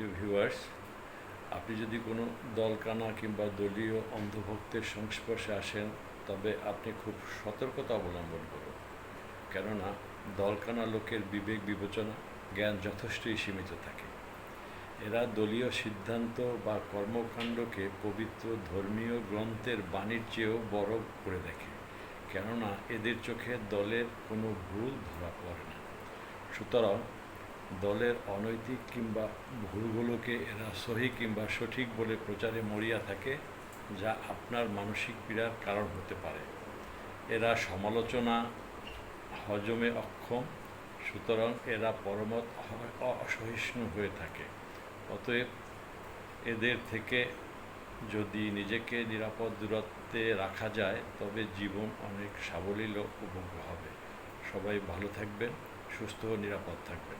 প্রিয় ভিউয়ার্স আপনি যদি কোনো দলকানা কিংবা দলীয় অন্ধভক্তের সংস্পর্শে আসেন, তবে আপনি খুব সতর্কতা অবলম্বন করুন। কেননা, দলকানা লোকের বিবেক বিবেচনা জ্ঞান যথেষ্টই সীমিত থাকে। এরা দলীয় সিদ্ধান্ত বা কর্মকাণ্ডকে পবিত্র ধর্মীয় গ্রন্থের বাণীর চেয়েও বড় করে দেখে, কেননা এদের চোখে দলের কোনো ভুল ধরা পড়ে না। সুতরাং দলের অনৈতিক কিংবা ভুলগুলোকে এরা সহি কিংবা সঠিক বলে প্রচারে মরিয়া থাকে, যা আপনার মানসিক পীড়ার কারণ হতে পারে। এরা সমালোচনা, হজমে অক্ষম, সুতরাং এরা পরমত অসহিষ্ণু হয়ে থাকে। অতএব এদের থেকে যদি নিজেকে নিরাপদ দূরত্বে রাখা যায়, তবে জীবন অনেক সাবলীল উপভোগ্য হবে। সবাই ভালো থাকবেন, সুস্থ ও নিরাপদ থাকবেন।